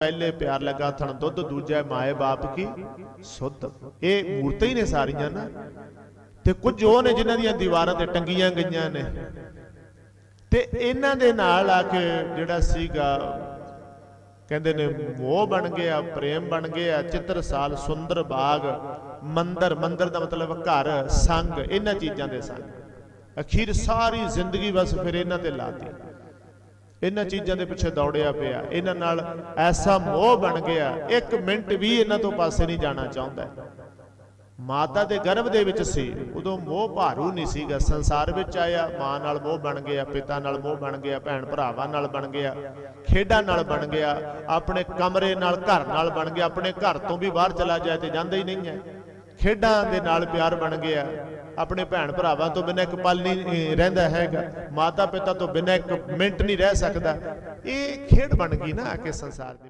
ਪਹਿਲੇ ਪਿਆਰ ਲੱਗਾ ਥਣ ਦੁੱਧ, ਦੂਜਾ ਮਾਏ ਬਾਪ ਕੀ? ਸੁੱਧ। ਇਹ ਮੂਰਤਾਂ ਹੀ ਨੇ ਸਾਰੀਆਂ ਨਾ। ਤੇ ਕੁਝ ਉਹ ਨੇ ਜਿਨ੍ਹਾਂ ਦੀਆਂ ਦੀਵਾਰਾਂ ਤੇ ਟੰਗੀਆਂ ਗਈਆਂ ਨੇ। ਤੇ ਇਹਨਾਂ ਦੇ ਨਾਲ ਆ ਕੇ ਜਿਹੜਾ ਸੀਗਾ, ਕਹਿੰਦੇ ਨੇ ਮੋਹ ਬਣ ਗਿਆ, ਪ੍ਰੇਮ ਬਣ ਗਿਆ ਚਿੱਤਰਸਾਲ ਸੁੰਦਰ ਬਾਗ, ਮੰਦਰ। ਮੰਦਰ ਦਾ ਮਤਲਬ ਘਰ, ਸੰਗ, ਇਹਨਾਂ ਚੀਜ਼ਾਂ ਦੇ ਸੰਗ। ਅਖੀਰ ਸਾਰੀ ਜ਼ਿੰਦਗੀ ਬਸ ਫਿਰ ਇਹਨਾਂ ਤੇ ਲਾਤੀ ਇਹਨਾਂ ਚੀਜ਼ਾਂ ਦੇ ਪਿੱਛੇ ਦੌੜਿਆ ਪਿਆ। ਇਹਨਾਂ ਨਾਲ ਐਸਾ ਮੋਹ ਬਣ ਗਿਆ। ਇੱਕ ਮਿੰਟ ਵੀ ਇਹਨਾਂ ਤੋਂ ਪਾਸੇ ਨਹੀਂ ਜਾਣਾ ਚਾਹੁੰਦਾ। ਮਾਤਾ ਦੇ ਗਰਭ ਦੇ ਵਿੱਚ ਸੀ। ਉਦੋਂ ਮੋਹ ਭਾਰੂ ਨਹੀਂ ਸੀਗਾ। ਸੰਸਾਰ ਵਿੱਚ ਆਇਆ। ਮਾਂ ਨਾਲ ਮੋਹ ਬਣ ਗਿਆ, ਪਿਤਾ ਨਾਲ ਮੋਹ ਬਣ ਗਿਆ, ਭੈਣ ਭਰਾਵਾਂ ਨਾਲ ਬਣ ਗਿਆ, ਖੇਡਾਂ ਨਾਲ ਬਣ ਗਿਆ, ਆਪਣੇ ਕਮਰੇ ਨਾਲ, ਘਰ ਨਾਲ ਬਣ ਗਿਆ, ਆਪਣੇ ਘਰ ਤੋਂ ਵੀ ਬਾਹਰ ਚਲਾ ਜਾਏ ਤੇ ਜਾਂਦਾ ਹੀ ਨਹੀਂ ਹੈ। ਖੇਡਾਂ ਦੇ ਨਾਲ ਪਿਆਰ ਬਣ ਗਿਆ। ਆਪਣੇ ਭੈਣ ਭਰਾਵਾਂ ਤੋਂ ਬਿਨਾਂ ਇੱਕ ਪਲ ਨਹੀਂ ਰਹਿੰਦਾ ਹੈਗਾ। ਮਾਤਾ ਪਿਤਾ ਤੋਂ ਬਿਨਾਂ ਇੱਕ ਮਿੰਟ ਨਹੀਂ ਰਹਿ ਸਕਦਾ। ਇਹ ਖੇਡ ਬਣ ਗਈ ਨਾ ਆ ਕੇ ਸੰਸਾਰ ਦੇ